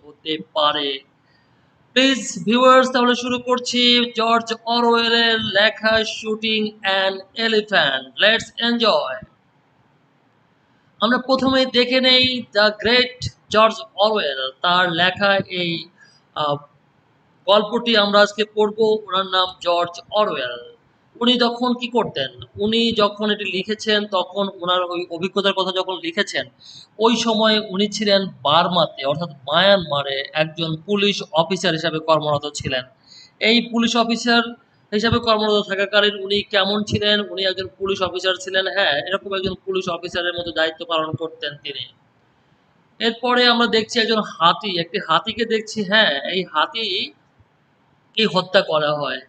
হতে পারে। Please viewers তাহলে শুরু করছি জর্জ অরওয়েলের লেখা shooting an elephant let's enjoy আমরা প্রথমে দেখে নেই দ্য গ্রেট জর্জ অরওয়েল তার লেখা এই গল্পটি আমরা আজকে পড়ব। ওনার নাম জর্জ অরওয়েল উনি যখন কি করতেন? উনি যখন এটি লিখেছেন, তখন ওনার ওই অভিজ্ঞতার কথা যখন লিখেছেন, ওই সময়ে উনি ছিলেন বার্মাতে, অর্থাৎ মায়ানমারে একজন পুলিশ অফিসার হিসাবে কর্মরত ছিলেন। এই পুলিশ অফিসার হিসাবে কর্মরত থাকাকালীন উনি কেমন ছিলেন? উনি একজন পুলিশ অফিসার ছিলেন হ্যাঁ এরকম একজন পুলিশ অফিসারের মতো দায়িত্ব পালন করতেন তিনি। এরপরে আমরা দেখছি একজন হাতি, একটি হাতিকে দেখছি হ্যাঁ এই হাতি কি হত্যা করা হয়।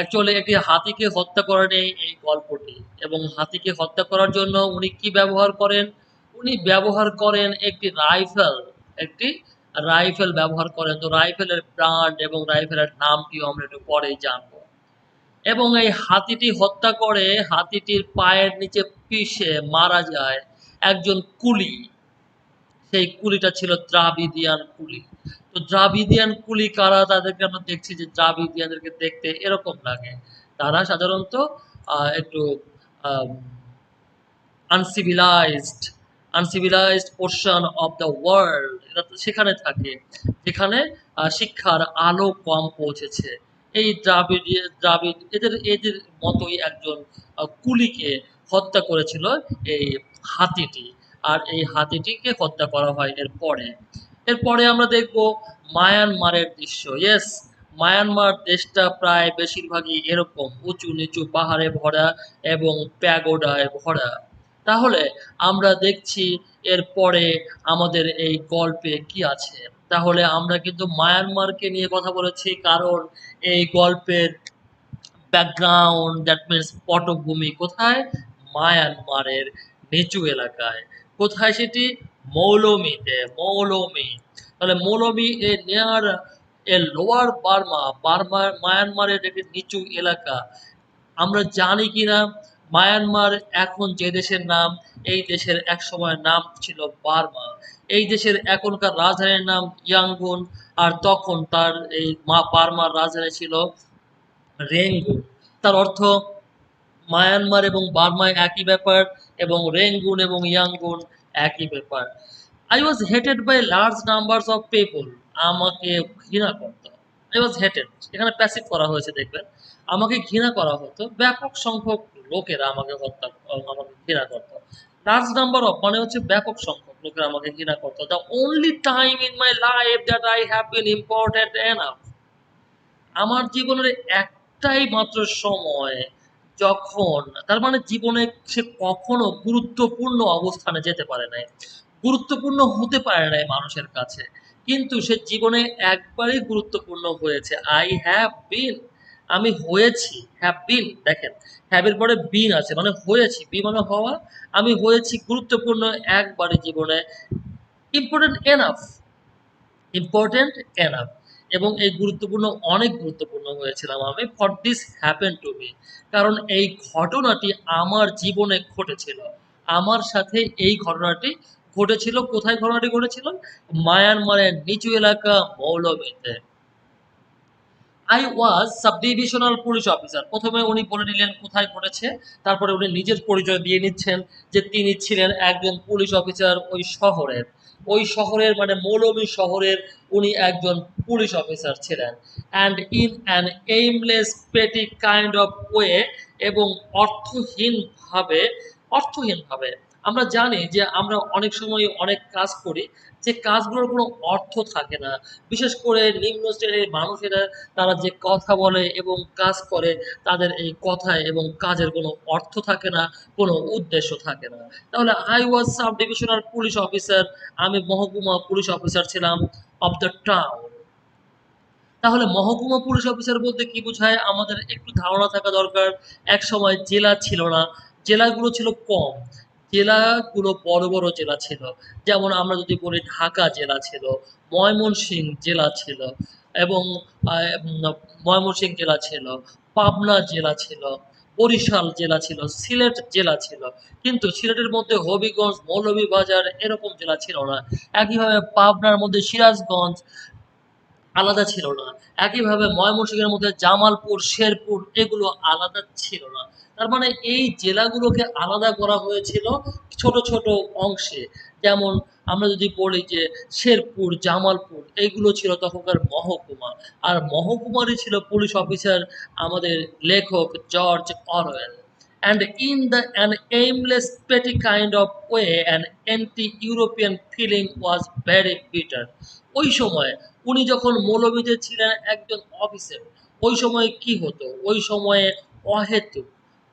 অ্যাকচুয়ালি একটি হাতিকে হত্যা করা নেই এই গল্পটি। এবং হাতিকে হত্যা করার জন্য উনি কি ব্যবহার করেন? উনি ব্যবহার করেন একটি রাইফেল একটি রাইফেল ব্যবহার করেন। তো রাইফেলের ব্র্যান্ড এবং রাইফেলের নামটিও আমরা একটু পরেই জানব। এবং এই হাতিটি হত্যা করে হাতিটির পায়ের নিচে পিষে মারা যায় একজন কুলি। সেই কুলিটা ছিল দ্রাবিদিয়ান কুলি। তো দ্রাবিদিয়ান কুলি কারা? তাদেরকে আমরা দেখছি যে দ্রাবিদিয়ানদেরকে দেখতে এরকম লাগে। তারা সাধারণত একটু uncivilised uncivilised portion of the world এরা তো সেখানে থাকে। যেখানে শিক্ষার আলো কম পৌঁছেছে। এই দ্রাবিড দ্রাবিড, এদের এদের মতোই একজন কুলিকে হত্যা করেছিল এই হাতিটি। আর এই হাতিটিকে হত্যা করা হয় এরপরে। এরপরে আমরা দেখব মায়ানমারের দৃশ্য। ইয়েস মায়ানমার দেশটা প্রায় বেশিরভাগই এরকম উঁচু নিচু পাহাড়ে ভরা এবং প্যাগোডায় ভরা। তাহলে আমরা দেখছি এরপরে আমাদের এই গল্পে কি আছে। তাহলে আমরা কিন্তু মায়ানমারকে নিয়ে কথা বলেছি, কারণ এই গল্পের ব্যাকগ্রাউন্ড দ্যাট মিনস পটভূমি কোথায়? মায়ানমারের নিচু এলাকায়। কোথায় সেটি? মৌলমিতে মৌলমি। তাহলে মৌলমি এ নেয়ার, এ লোয়ার বার্মা বার্মা, মায়ানমারের একটি নিচু এলাকা। আমরা জানি কিনা, মায়ানমার এখন যে দেশের নাম, এই দেশের এক সময় নাম ছিল বার্মা। এই দেশের এখনকার রাজধানীর নাম ইয়াঙ্গুন আর তখন তার এই মা বার্মার রাজধানী ছিল রেঙ্গুন। তার অর্থ মায়ানমার এবং বার্মায় একই ব্যাপার, এবং রেঙ্গুন এবং ইয়াঙ্গুন একই ব্যাপার। I was hated by large numbers of people আমাকে ঘৃণা করত। আই ওয়াজ হেটেড এখানে প্যাসিভ করা হয়েছে, দেখবেন। আমাকে ঘৃণা করা হতো। ব্যাপক সংখ্যক লোকেরা আমাকে হত্যা, আমাকে ঘৃণা করতো। লার্জ নাম্বার অফ মানে হচ্ছে ব্যাপক সংখ্যক লোকেরা আমাকে ঘৃণা করতো। The only time in my life that I have been important enough আমার জীবনের একটাই মাত্র সময় যখন, তার মানে জীবনে সে কখনো গুরুত্বপূর্ণ অবস্থানে যেতে পারে নাই। গুরুত্বপূর্ণ হতে পারে নাই মানুষের কাছে। কিন্তু সে জীবনে একবারই গুরুত্বপূর্ণ হয়েছে। আই হ্যাভ বিন আমি হয়েছি হ্যাভ বিন দেখেন হ্যাভের পরে বিন আছে মানে হয়েছি। বি মানে হওয়া, আমি হয়েছি গুরুত্বপূর্ণ একবারই জীবনে। ইম্পর্টেন্ট এনাফ ইম্পর্টেন্ট এনাফ এবং এই গুরুত্বপূর্ণ, অনেক গুরুত্বপূর্ণ হয়েছিলাম আমি for this happen to me কারণ এই ঘটনাটি আমার জীবনে ঘটেছিল। আমার সাথে এই ঘটনাটি ঘটেছিল। কোথায় ঘটনাটি ঘটেছিল? মায়ানমারের নিচু এলাকা মৌলভীতে। I was sub divisional police officer প্রথমে উনি বলে নিলেন কোথায় ঘটেছে। তারপরে উনি নিজের পরিচয় দিয়ে নিচ্ছেন যে তিনি ছিলেন একজন পুলিশ অফিসার ওই শহরের। ওই শহরের মানে মৌলভী শহরের উনি একজন পুলিশ অফিসার ছিলেন। And in an aimless petty kind of way এবং অর্থহীনভাবে অর্থহীনভাবে আমরা জানি যে আমরা অনেক সময় অনেক কাজ করি, যে কাজগুলোর কোনো অর্থ থাকে না। বিশেষ করে নিম্ন শ্রেণির মানুষেরা, তারা যে কথা বলে এবং কাজ করে, তাদের এই কথায় এবং কাজের কোনো অর্থ থাকে না, কোনো উদ্দেশ্য থাকে না। তাহলে I was sub divisional police officer আমি মহকুমা পুলিশ অফিসার ছিলাম অফ দ্য টাউন তাহলে মহকুমা পুলিশ অফিসার বলতে কি বোঝায়? আমাদের একটু ধারণা থাকা দরকার। এক সময় জেলা ছিল না। জেলাগুলো ছিল কম। জেলাগুলো বড় বড় জেলা ছিল। যেমন আমরা যদি বলি ঢাকা জেলা ছিল ময়মনসিংহ জেলা ছিল এবং ময়মনসিংহ জেলা ছিল, পাবনা জেলা ছিল, বরিশাল জেলা ছিল, সিলেট জেলা ছিল। কিন্তু সিলেটের মধ্যে হবিগঞ্জ, মৌলভীবাজার এরকম জেলা ছিল না। একইভাবে পাবনার মধ্যে সিরাজগঞ্জ আলাদা ছিল না। একইভাবে ময়মনসিংহের মধ্যে জামালপুর, শেরপুর এগুলো আলাদা ছিল না। তার মানে এই জেলাগুলোকে আলাদা করা হয়েছিল ছোট ছোট অংশে। যেমন আমরা যদি বলি যে শেরপুর, জামালপুর এইগুলো ছিল তখনকার মহকুমা। আর মহকুমারই ছিল পুলিশ অফিসার আমাদের লেখক George Orwell. And in the, an aimless, petty kind of way, an anti-European feeling was very bitter. ওই সময় উনি যখন মৌলভীতে ছিলেন একজন অফিসার ওই সময় কি হতো? ওই সময়ে অহেতুক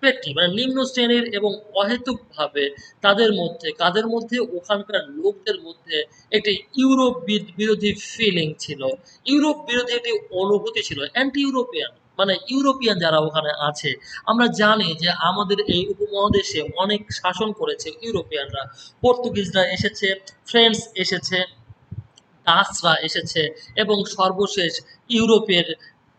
পেটি মানে নিম্ন শ্রেণির এবং অহেতুক ভাবে তাদের মধ্যে, কাদের মধ্যে? ওখানকার লোকদের মধ্যে একটি ইউরোপ বিরোধী ফিলিং ছিল। ইউরোপ বিরোধী একটি অনুভূতি ছিল। অ্যান্টি ইউরোপিয়ান মানে ইউরোপিয়ান যারা ওখানে আছে, আমরা জানি যে আমাদের এই উপমহাদেশে অনেক শাসন করেছে ইউরোপিয়ানরা। পর্তুগিজরা এসেছে ফ্রেঞ্চ এসেছে ডাচরা এসেছে এবং সর্বশেষ ইউরোপের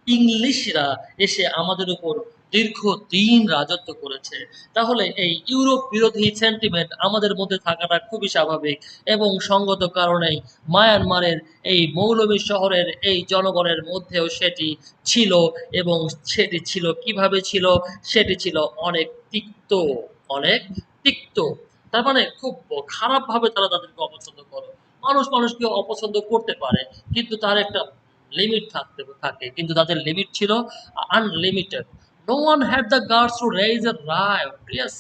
ইংলিশরা এসে আমাদের উপর দীর্ঘদিন রাজত্ব করেছে। তাহলে এই ইউরোপ বিরোধী সেন্টিমেন্ট আমাদের মধ্যে থাকাটা খুবই স্বাভাবিক এবং সঙ্গত কারণেই মায়ানমারের এই মৌলভী শহরের এই জনগণের মধ্যেও সেটি ছিল এবং সেটি ছিল কীভাবে ছিল? সেটি ছিল অনেক তিক্ত অনেক তিক্ত। তার মানে খুব খারাপভাবে তারা তাদেরকে অপছন্দ করে মানুষ মানুষকে অপছন্দ করতে পারে, কিন্তু তার একটা লিমিট থাকতে, থাকে। কিন্তু তাদের লিমিট ছিল unlimited no one had the guts to raise a yes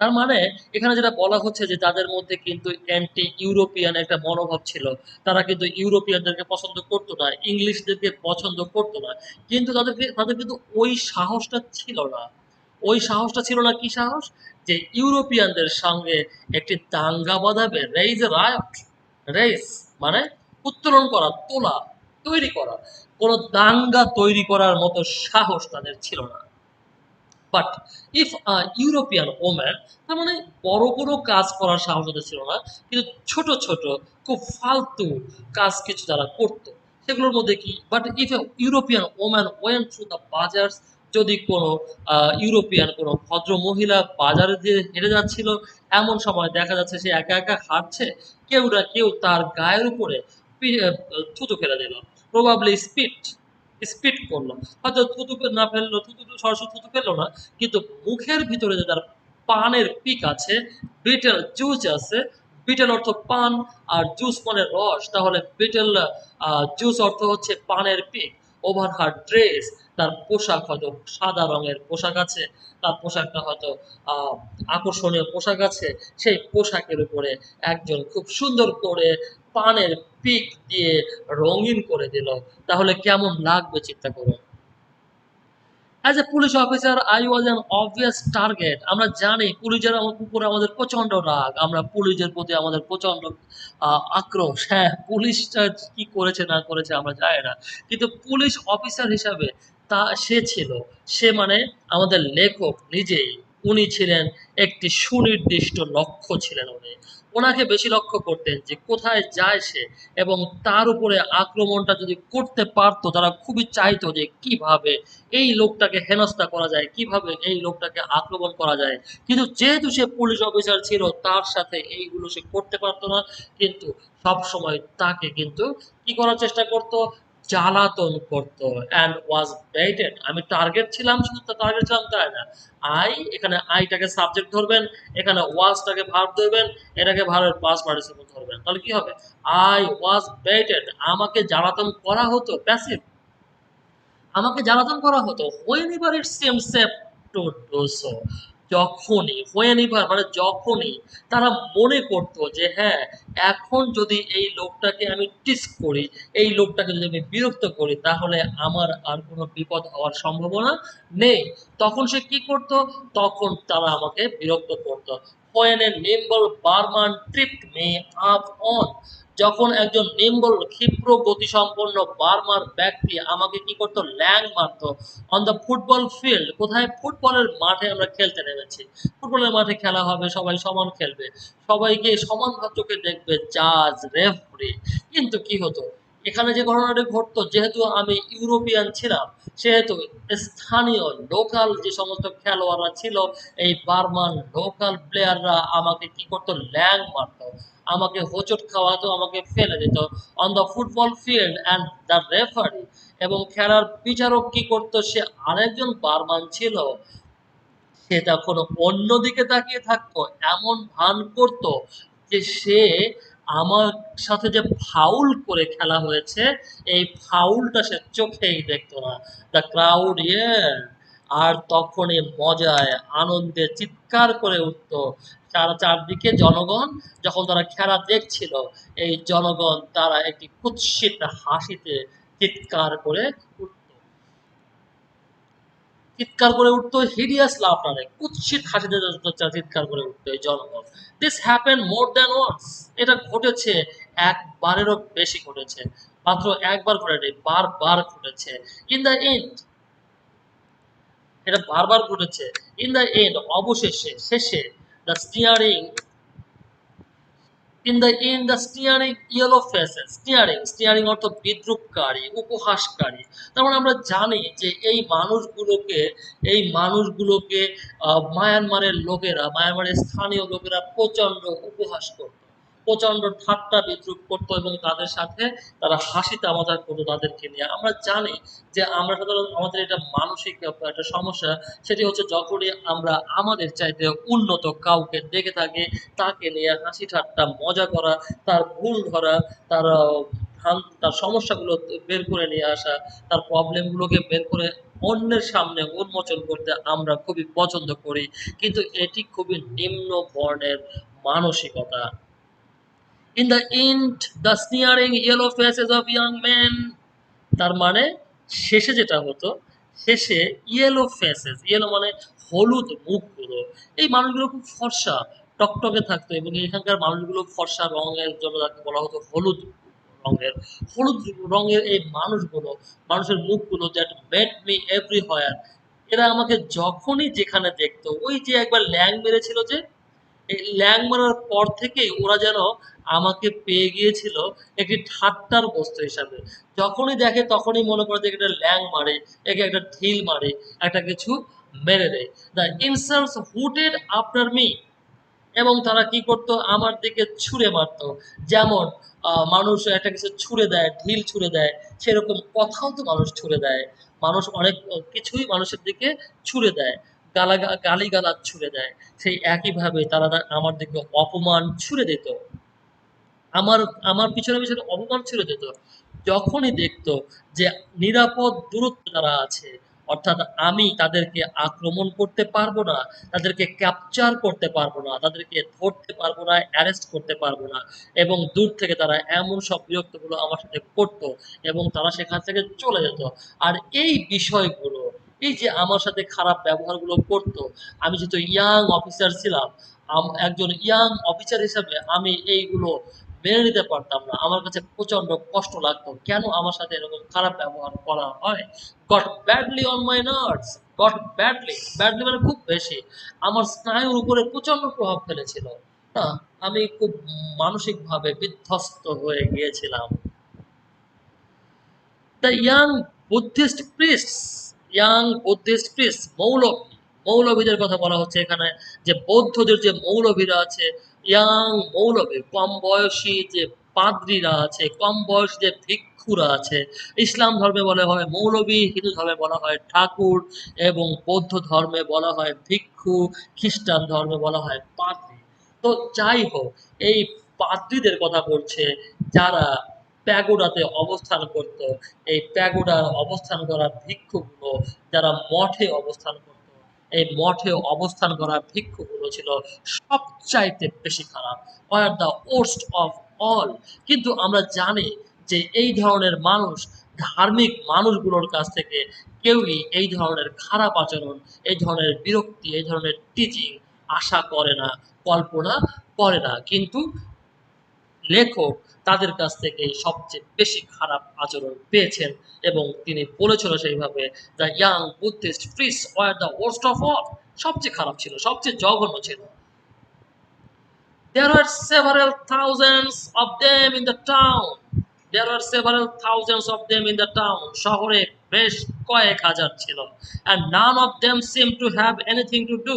তার মানে এখানে যেটা বলা হচ্ছে যে তাদের মধ্যে কিন্তু অ্যান্টি ইউরোপিয়ান একটা মনোভাব ছিল। তারা কিন্তু ইউরোপিয়ানদেরকে পছন্দ করতো না ইংলিশদেরকে পছন্দ করতো না। কিন্তু তাদেরকে, তাদের কিন্তু ওই সাহসটা ছিল না। ওই সাহসটা ছিল না কি সাহস? যে ইউরোপিয়ানদের সঙ্গে একটি দাঙ্গা বাঁধাবে রেইজ এ রায়ট রেস মানে উত্তোলন করা, তোলা, তৈরি করা। কোনো দাঙ্গা তৈরি করার মতো সাহস তাদের ছিল না। বাট ইফ ইউরোপিয়ান ওম্যান তার মানে বড় বড় কাজ করার সাহস ওদের ছিল না, কিন্তু ছোট ছোট, খুব ফালতু কাজ কিছু তারা করতো। সেগুলোর মধ্যে কি? But if European woman went through the bazaars যদি কোনো ইউরোপিয়ান কোনো ভদ্র মহিলা বাজারে দিয়ে হেঁটে যাচ্ছিল, এমন সময় দেখা যাচ্ছে সে একা একা হাঁটছে, কেউ না কেউ তার গায়ের উপরে থুতু ফেলে দিল। প্রবাবলি স্পিড স্পিড করল। হয়তো থুতু না ফেলল, থুতু তো সরাসরি থুতু ফেলল না, কিন্তু মুখের ভিতরে যে তার পানের পিক আছে বিটেল জুস আছে বিটেল অর্থ পান আর জুস মানে রস, তাহলে বিটেল জুস অর্থ হচ্ছে পানের পিক ওভার হার ড্রেস তার পোশাক হয়তো সাদা রঙের পোশাক আছে তার পোশাকটা হয়তো আকর্ষণীয় পোশাক আছে সেই পোশাকের উপরে একজন খুব সুন্দর করে পানের পিক দিয়ে রঙিন করে দিল। তাহলে কেমন লাগবে চিন্তা করুন as a police officer I was an obvious target আমরা জানি পুলিশের উপরে আমাদের প্রচণ্ড রাগ আমরা পুলিশের প্রতি আমাদের প্রচণ্ড আহ, আক্রোশ। হ্যাঁ পুলিশটা কি করেছে না করেছে আমরা জানি না। কিন্তু পুলিশ অফিসার হিসাবে তা সে ছিল। সে মানে আমাদের লেখক নিজেই। উনি ছিলেন একটি সুনির্দিষ্ট লক্ষ্য ছিলেন উনি। ওনাকে বেশি লক্ষ্য করতেন যে কোথায় যায় সে এবং তার উপরে আক্রমণটা যদি করতে পারতো তারা খুবই চাইতো যে কীভাবে এই লোকটাকে হেনস্থা করা যায়, কীভাবে এই লোকটাকে আক্রমণ করা যায়। কিন্তু যেহেতু সে পুলিশ অফিসার ছিল, তার সাথে এইগুলো সে করতে পারতো না। কিন্তু সব সময় তাকে কিন্তু কি করার চেষ্টা করতো? জ্বালাতন করতো অ্যান্ড ওয়াজ বেটেড আমি টার্গেট ছিলাম, শুধু টার্গেট ছিলাম, তাই না? আই এখানে আইটাকে সাবজেক্ট ধরবেন, এখানে ওয়াজটাকে ভার্ব ধরবেন, এটাকে ভার্বের পাস পার্টিসিপল ধরবেন। তাহলে কি হবে? আই ওয়াজ বেটেড আমাকে জ্বালাতন করা হতো প্যাসিভ আমাকে জ্বালাতন করা হতো। Whenever it seemed safe to do so যখনই হোয়েন মানে যখনই তারা মনে করতো যে হ্যাঁ এখন যদি এই লোকটাকে আমি টিস করি, এই লোকটাকে যদি আমি বিরক্ত করি, তাহলে আমার আর কোনো বিপদ হওয়ার সম্ভাবনা নেই। তখন সে কি করত? তখন তারা আমাকে বিরক্ত করতো। When a nimble Burman trip me up on যখন একজন নিম্বল ক্ষিপ্র, গতিসম্পন্ন বার্মার ব্যক্তি আমাকে কি করতো? ল্যাং মারতো। অন দ্য ফুটবল ফিল্ড কোথায়? ফুটবলের মাঠে আমরা খেলতে নেমেছি। ফুটবলের মাঠে খেলা হবে, সবাই সমান খেলবে। সবাইকে সমান চোখে দেখবে জাজ রেফারি কিন্তু কি হতো? এখানে যে ঘটনাটি ঘটতো, যেহেতু আমি ইউরোপিয়ান ছিলাম, সেহেতু স্থানীয় লোকাল যে সমস্ত খেলোয়াড়রা ছিল, এই বার্মান লোকাল প্লেয়াররা আমাকে কি করতো, ল্যাং মারতো, আমাকে হোঁচট খাওয়াতো, আমাকে ফেলে দিত। On the football field and the referee এবং খেলার বিচারক কি করতো, সে আরেকজন বার্মান ছিল, সে তখন অন্যদিকে তাকিয়ে থাকতো, এমন ভান করত যে সে আমার সাথে যে ফাউল করে খেলা হয়েছে, এই ফাউলটা সে চোখেই দেখতো না। দ্য ক্রাউড ইয়ার আর তখনই মজায়, আনন্দে চিৎকার করে উঠত। চার চারদিকে জনগণ, যখন তারা খেলা দেখছিল, এই জনগণ তারা একটি কুৎসিত হাসিতে চিৎকার করে উঠত। চিৎকার করে উঠতো হিডিয়াস লাফটারে কুৎসিত হাসিতে চিৎকার করে উঠতো এই জনগণ। This happen more than once এটা ঘটেছে, একবারেরও বেশি ঘটেছে। মাত্র একবার ঘটেনি, বারবার ঘটেছে। ইন দ্য এন্ড এটা বারবার ঘটেছে। ইন দ্য এন্ড অবশেষে, শেষে the steering in the in the steering yellow faces steering steering অর্থ বিদ্রুপকারী, উপহাসকারী। তার মানে আমরা জানি যে এই মানুষগুলোকে এই মানুষগুলোকে মায়ানমারের লোকেরা, মায়ানমারের স্থানীয় লোকেরা প্রচণ্ড উপহাস করত। প্রচণ্ড ঠাট্টা বিদ্রুপ করতো এবং তাদের সাথে তারা হাসি তামাশা করতো তাদেরকে নিয়ে। আমরা জানি যে আমরা সাধারণত আমাদের এটা মানসিক একটা সমস্যা, সেটি হচ্ছে যখনই আমরা আমাদের চাইতে উন্নত কাউকে দেখে থাকি, তাকে নিয়ে হাসি ঠাট্টা, মজা করা, তার ভুল ধরা, তার তার সমস্যাগুলো বের করে নিয়ে আসা, তার প্রবলেমগুলোকে বের করে অন্যের সামনে উন্মোচন করতে আমরা খুবই পছন্দ করি। কিন্তু এটি খুবই নিম্ন বর্ণের মানসিকতা। In the end the sneering yellow faces of young man তার মানে শেষে যেটা হতো, শেষে ইয়েলো ফেসেস ইয়েলো মানে হলুদ মুখগুলো। এই মানুষগুলো খুব ফর্সা, টকটকে থাকতো এবং এখানকার মানুষগুলো ফর্সা রঙের জন্য তাকে বলা হতো হলুদ রঙের। হলুদ রঙের এই মানুষগুলো, মানুষের মুখগুলো that made me everywhere এরা আমাকে যখনই যেখানে দেখতো, ওই যে একবার ল্যাং মেরেছিল যে এই ল্যাং মারার পর থেকেই ওরা যেন আমাকে পেয়ে গিয়েছিল একটি ঠাট্টার বস্তু হিসাবে। যখনই দেখে তখনই মনে করে যে একটা ল্যাং মারে, একে একটা ঢিল মারে, একটা কিছু মেরে দেয়। The insults hooted after me এবং তারা কি করতো? আমার দিকে ছুঁড়ে মারতো। যেমন মানুষ একটা কিছু ছুঁড়ে দেয়, ঢিল ছুঁড়ে দেয়, সেরকম কথাও তো মানুষ ছুঁড়ে দেয়। মানুষ অনেক, কিছুই মানুষের দিকে ছুঁড়ে দেয়। গালা গালি গালাজ ছুঁড়ে দেয়। সেই একইভাবে তারা আমার দিকে অপমান ছুঁড়ে দিত। আমার আমার পিছনে পিছনে অপমান ছুড়ে দিত। যখনই দেখতো যে নিরাপদ দূরত্ব যারা আছে, অর্থাৎ আমি তাদেরকে আক্রমণ করতে পারব না, তাদেরকে ক্যাপচার করতে পারব না, তাদেরকে ধরতে পারব না অ্যারেস্ট করতে পারব না, এবং দূর থেকে তারা এমন সব বিরক্তগুলো আমার সাথে করতো এবং তারা সেখান থেকে চলে যেত। আর এই বিষয়গুলো এই যে আমার সাথে খারাপ ব্যবহারগুলো করতো, আমি যেহেতু ইয়াং অফিসার ছিলাম একজন ইয়াং অফিসার হিসাবে আমি এইগুলো মেনে নিতে পারতাম না। আমার কাছে প্রচণ্ড কষ্ট লাগতো। কেন আমার সাথে এরকম খারাপ ব্যবহার করা হয়? Got badly on my nerves got badly badly মানে খুব বেশি। আমার স্নায়ুর উপরে প্রচণ্ড প্রভাব ফেলেছিল। না, আমি খুব মানসিকভাবে বিধ্বস্ত হয়ে গিয়েছিলাম। The young Buddhist priest young Buddhist priest মৌলভী মৌলভীদের কথা বলা হচ্ছে এখানে, যে বৌদ্ধদের যে মৌলভীরা আছে, ইয়াং মৌলভী কম বয়সী যে পাদ্রীরা আছে, কম বয়সী যে ভিক্ষুরা আছে, ইসলাম ধর্মে বলা হয় মৌলভী হিন্দু ধর্মে বলা হয় ঠাকুর, এবং বৌদ্ধ ধর্মে বলা হয় ভিক্ষু, খ্রিস্টান ধর্মে বলা হয় পাদ্রী। তো যাই হোক, এই পাদ্রীদের কথা বলছে যারা প্যাগোডাতে অবস্থান করত। এই প্যাগোডার অবস্থান করা ভিক্ষুগুলো যারা মঠে অবস্থান করত, এই মঠে অবস্থান করা ভিক্ষুগুলো ছিল সবচাইতে বেশি খারাপ। আর দ্য ওর্স্ট অফ অল কিন্তু আমরা জানি যে এই ধরনের মানুষ, ধার্মিক মানুষগুলোর কাছ থেকে কেউই এই ধরনের খারাপ আচরণ, এই ধরনের বিরক্তি, এই ধরনের টিচিং আশা করে না, কল্পনা করে না। কিন্তু লেখক তাদের কাছ থেকে সবচেয়ে বেশি খারাপ আচরণ পেয়েছেন এবং তিনি বলেছিল সেইভাবে the young Buddhist priests were the worst of all সবচেয়ে খারাপ ছিল, সবচেয়ে জঘন্য ছিল There are several thousands of them in the town. There were several thousands of them in the town. শহরে বেশ কয়েক হাজার ছিল and none of them seemed to have anything to do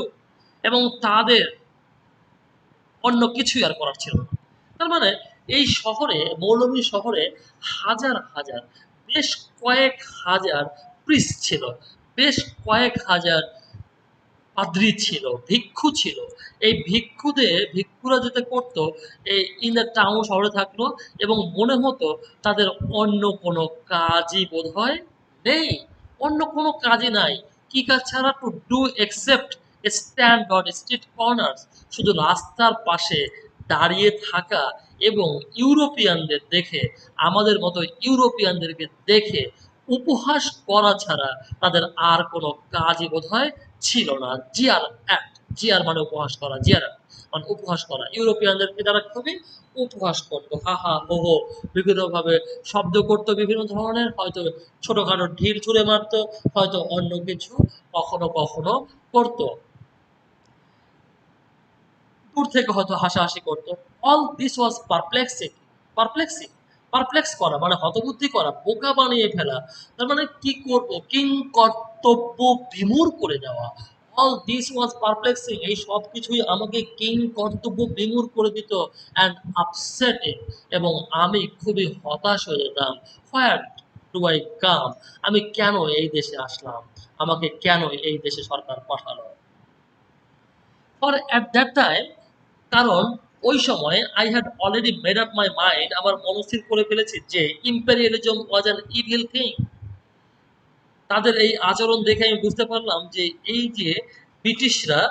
এবং তাদের অন্য কিছুই আর করার ছিল না তার মানে এই শহরে, মৌলভী শহরে হাজার হাজার, বেশ কয়েক হাজার প্রিস ছিল, বেশ কয়েক হাজার পাদ্রি ছিল, ভিক্ষু ছিল। এই ভিক্ষুদের ভিক্ষুরা যেটা করতো, এই ইন দ্য টাউন শহরে থাকল এবং মনে হতো তাদের অন্য কোনো কাজই বোধ হয় নেই। অন্য কোনো কাজই নাই। কি কাজ ছাড়া to do except stand on street corners শুধু রাস্তার পাশে দাঁড়িয়ে থাকা এবং ইউরোপিয়ানদের দেখে, আমাদের মতো ইউরোপিয়ানদেরকে দেখে উপহাস করা ছাড়া তাদের আর কোনো কাজই বোধ হয় ছিল না। জিয়ার অ্যাক্ট জিয়ার মানে উপহাস করা, জিয়ার মানে উপহাস করা। ইউরোপিয়ানদেরকে তারা খুবই উপহাস করতো, হা হা, হো হো, বিভিন্নভাবে শব্দ করতো বিভিন্ন ধরনের, হয়তো ছোটখাটো ঢিল ছুঁড়ে মারতো, হয়তো অন্য কিছু কখনো কখনো করতো। দূর থেকে হয়তো হাসাহাসি করতো। All this was perplexing perplexing perplex করা মানে হতবুদ্ধি করা, বোকা বানিয়ে ফেলা, তার মানে কি করব? কিং কর্তব্য বিমূর করে দেওয়া। অল দিস ওয়াজ পারপ্লেক্সিং এই সব কিছুই আমাকে কিং কর্তব্য বিমূর করে দিত অ্যান্ড আপসেটিং এবং আমি খুবই হতাশ হয়ে যেতাম। হোয়ার টু আই কাম আমি কেন এই দেশে আসলাম? আমাকে কেন এই দেশে সরকার পাঠালো? ফর অ্যাট দ্যাট টাইম কারণ ওই সময় I had already made up my mind আমার মনস্থির করে ফেলেছি যে imperialism was an evil thing তাদের এই আচরণ দেখে আমি বুঝতে পারলাম যে এই যে ব্রিটিশরা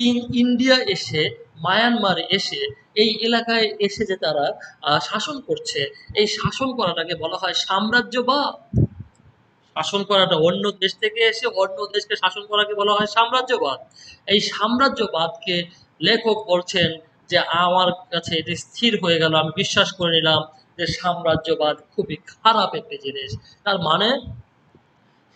ইন ইন্ডিয়া এসে, মায়ানমারে এসে, এই এলাকায় এসে যে তারা শাসন করছে, এই শাসন করাটাকে বলা হয় সাম্রাজ্যবাদ। শাসন করাটা অন্য দেশ থেকে এসে অন্য দেশকে শাসন করাকে বলা হয় সাম্রাজ্যবাদ। এই সাম্রাজ্যবাদকে লেখক বলছেন যে আমার কাছে এটি স্থির হয়ে গেল, আমি বিশ্বাস করে নিলাম যে সাম্রাজ্যবাদ খুবই খারাপ একটি জিনিস। তার মানে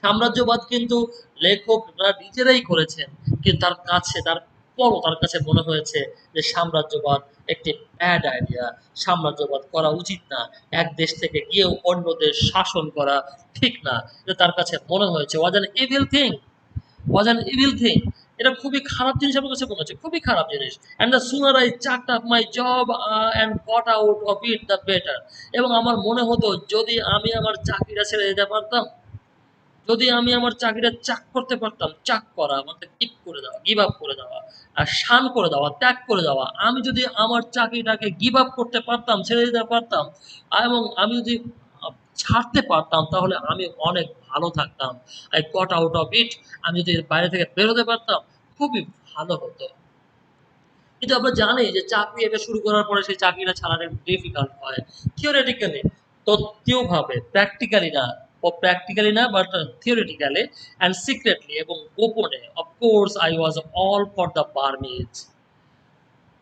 সাম্রাজ্যবাদ কিন্তু লেখকরা নিজেরাই করেছেন, কিন্তু তার কাছে, তার পরও তার কাছে মনে হয়েছে যে সাম্রাজ্যবাদ একটি ব্যাড আইডিয়া সাম্রাজ্যবাদ করা উচিত না। এক দেশ থেকে গিয়েও অন্য দেশ শাসন করা ঠিক না। তার কাছে মনে হয়েছে was an evil thing was an evil thing এটা খুবই খারাপ জিনিস আমার কাছে মনে হচ্ছে, খুবই খারাপ জিনিস। And the sooner I chucked up my job and got out of it the better এবং আমার মনে হতো, যদি আমি আমার চাকরিটা ছেড়ে দিতে পারতাম, যদি আমি আমার চাকরিটা চাক করতে পারতাম চাক করা মানে কিক করে দেওয়া গিভ আপ করে দেওয়া, আর শান করে দেওয়া, ত্যাগ করে দেওয়া, আমি যদি আমার চাকরিটাকে গিভ আপ করতে পারতাম, ছেড়ে দিতে পারতাম, এবং আমি যদি ছাড়তে পারতাম, তাহলে আমি অনেক ভালো থাকতাম। I got out of it আমি যদি বাইরে থেকে বেরোতে পারতাম, খুবই ভালো হতো। কিন্তু আমরা জানি যে চাকরি এটা শুরু করার পরে সেই চাকরিটা ছাড়ানো ডিফিকাল্ট হয়। থিওরিটিক্যালি তত্ত্বীয়ভাবে প্র্যাকটিক্যালি না প্র্যাকটিক্যালি না বাট থিওরিটিক্যালি অ্যান্ড সিক্রেটলি এবং গোপনে of course I was all for the Burmese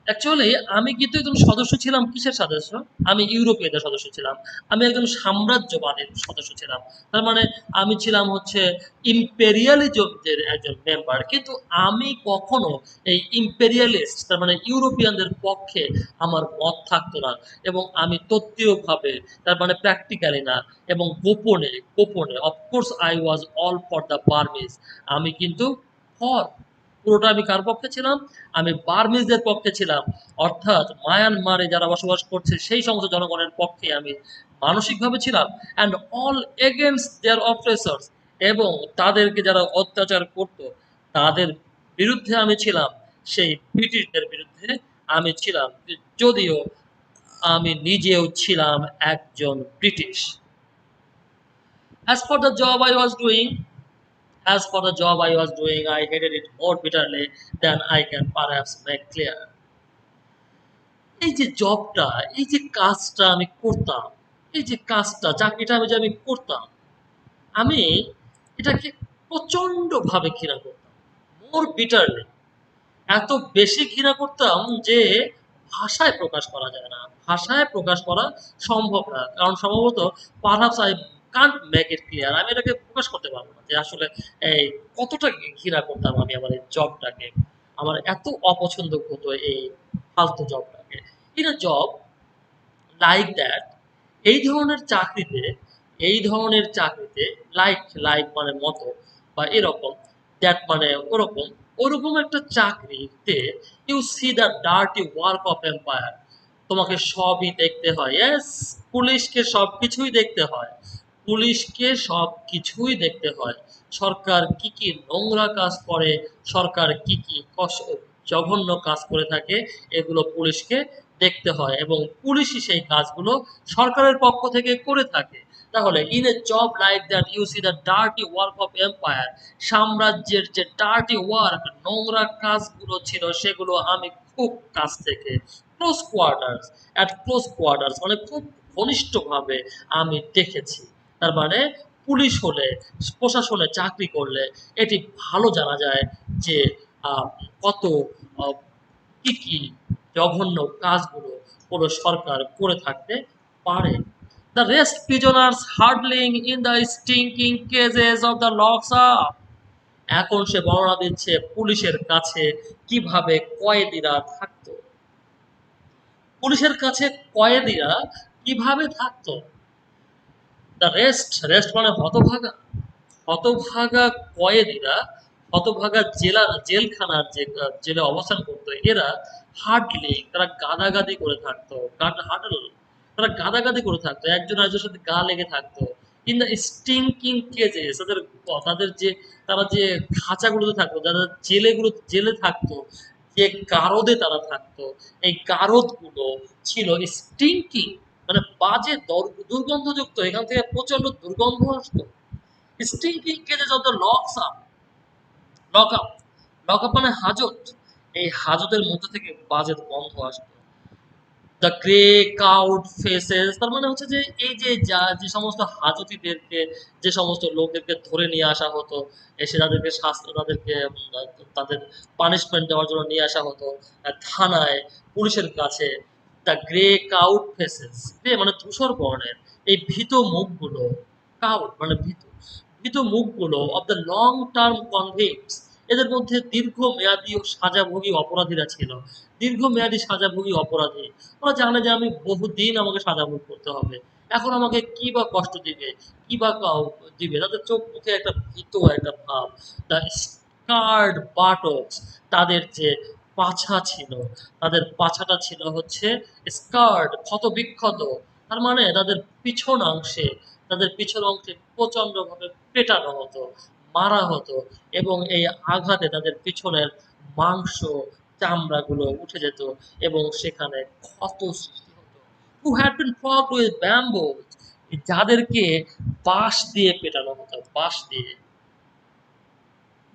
actually আমি কিন্তু একজন সদস্য ছিলাম। কিসের সদস্য? আমি ইউরোপীয়দের সদস্য ছিলাম। আমি একজন সাম্রাজ্যবাদের সদস্য ছিলাম। তার মানে আমি ছিলাম হচ্ছে ইম্পেরিয়ালিজমদের একজন মেম্বার কিন্তু আমি কখনো এই ইম্পেরিয়ালিস্ট তার মানে ইউরোপিয়ানদের পক্ষে আমার মত থাকতো না এবং আমি তত্ত্বীয়ভাবে, তার মানে প্র্যাকটিক্যালি না এবং গোপনে গোপনে of course I was all for the Burmese আমি কিন্তু ফর পুরোটা আমি কার পক্ষে ছিলাম? আমি বার্মিজদের পক্ষে ছিলাম। অর্থাৎ মায়ানমারে যারা বসবাস করছে সেই সমস্ত জনগণের পক্ষে আমি মানসিকভাবে ছিলাম। And all against their officers এবং তাদেরকে যারা অত্যাচার করত তাদের বিরুদ্ধে আমি ছিলাম। সেই ব্রিটিশদের বিরুদ্ধে আমি ছিলাম। যদিও আমি নিজেও ছিলাম একজন British. As for the job I was doing, as for the job I was doing, I hated it more bitterly than I can perhaps make clear. এই যে জবটা এই যে কাজটা আমি করতাম এই যে কাজটা চাকরিটা আমি যে আমি করতাম আমি এটাকে প্রচণ্ড ভাবে ঘৃণা করতাম মোর বিটারলি এত বেশি ঘৃণা করতাম যে ভাষায় প্রকাশ করা যায় না ভাষায় প্রকাশ করা সম্ভব না কারণ সম্ভবত perhaps I can't make it clear আমি এটাকে প্রকাশ করতে পারব না যে আসলে, এই কতটা ঘৃণা করতাম আমি আমার এই জবটাকে আমার এত অপছন্দ হতো এই ফালতু জবটাকে in a job like that, এই ধরনের চাকরিতে, এই ধরনের চাকরিতে লাইক লাইক মানে মতো বা এরকম দ্যাট মানে ওরকম ওরকম একটা চাকরিতে you see the dirty work of empire তোমাকে সবই দেখতে হয়। পুলিশকে সব কিছুই দেখতে হয়। পুলিশকে সব কিছুই দেখতে হয়। সরকার কি কি নোংরা কাজ করে, সরকার কি কি জঘন্য কাজ করে থাকে, এগুলো পুলিশকে দেখতে হয় এবং পুলিশই সেই কাজগুলো সরকারের পক্ষ থেকে করে থাকে। তাহলে in a job like that you see the dirty work of empire সাম্রাজ্যের যে ডার্টি ওয়ার্ক নোংরা কাজগুলো ছিল, সেগুলো আমি খুব কাছ থেকে close quarters at close quarters মানে খুব ঘনিষ্ঠভাবে আমি দেখেছি। তার মানে পুলিশ হলে, প্রশাসনে চাকরি করলে এটি ভালো জানা যায় যে কত কি কি জঘন্য কাজগুলো কোনো সরকার করে থাকতে পারে The rest prisoners huddling in the stinking cages of the locks. এখন সে বর্ণনা দিচ্ছে পুলিশের কাছে কীভাবে কয়েদিরা থাকতো পুলিশের কাছে কয়েদিরা কীভাবে থাকতো দ্য রেস্ট রেস্ট মানে হতভাগা। হতভাগা কয়েদিরা, হতভাগা জেলা, জেলখানার যে জেলে অবস্থান করতো, এরা হার্ডলি তারা গাদাগাদি করে থাকতো। হার্ডল তারা গাদাগাদি করে থাকতো। একজন আরেকজনের সাথে গা লেগে থাকতো। ইন দ্য স্টিংকিং কেজেস তাদের তাদের যে, তারা যে খাঁচাগুলোতে থাকতো, যারা জেলেগুলো, জেলে থাকতো, যে গারদে তারা থাকতো, এই গারদগুলো ছিল স্টিংকিং মানে বাজে দর- দুর্গন্ধযুক্ত, এখান থেকে প্রচণ্ড দুর্গন্ধ আসতো। Of the locks up lock up lock up মানে হাজত। এই হাজতের মধ্যে থেকে বাজে গন্ধ আসতো। দ্য গ্রে কাউড ফেসেস তার মানে হচ্ছে যে এই যে যা, যে সমস্ত হাজতিদেরকে, যে সমস্ত লোকদেরকে ধরে নিয়ে আসা হতো এসে তাদেরকে শাস্তি, তাদেরকে তাদের পানিশমেন্ট দেওয়ার জন্য নিয়ে আসা হতো থানায়, পুলিশের কাছে the grey cowed faces grey মানে ধূসর বর্ণের, এই ভীত মুখগুলো কাউড মানে ভীত ভীত মুখগুলো of the long term convicts এদের মধ্যে দীর্ঘমেয়াদী ও সাজাভোগী অপরাধীরা ছিল, দীর্ঘমেয়াদী সাজাভোগী অপরাধী, ওরা জানে যে আমি বহুদিন আমাকে সাজা ভোগ করতে হবে, এখন আমাকে কি বা কষ্ট দিবে, কি বা দিবে, তাদের চোখ মুখে একটা ভীত একটা ভাব দ্য স্কার্ড বাটক্স তাদের যে পাছা ছিল। তাদের পাছাটা ছিল হচ্ছে স্কার্ড ক্ষত বিক্ষত তার মানে তাদের পিছন অংশে, তাদের পিছন অংশে প্রচণ্ড ভাবে পেটানো হতো, মারা হতো এবং এই আঘাতে তাদের পিছনের মাংস, চামড়াগুলো উঠে যেত এবং সেখানে ক্ষত সৃষ্টি হতো। Who had been with bamboo যাদেরকে বাঁশ দিয়ে পেটানো হতো, বাঁশ দিয়ে।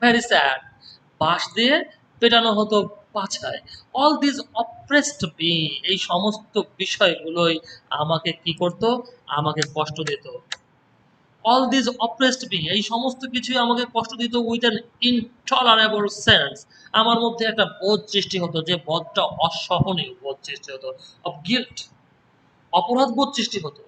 ভেরি স্যাড বাঁশ দিয়ে পেটানো হতো পাছায়। অল দিস অপ্রেসড বি এই সমস্ত বিষয়গুলোই আমাকে কি করত? আমাকে কষ্ট দিত। অল দিস অপ্রেসড বি এই সমস্ত কিছুই আমাকে কষ্ট দিত উইথ অ্যান ইনটলারেবল সেন্স আমার মধ্যে একটা বোধ সৃষ্টি হতো যে বোধটা অসহনীয় বোধ সৃষ্টি হতো। অফ গিল্ট অপরাধ বোধ সৃষ্টি হতো।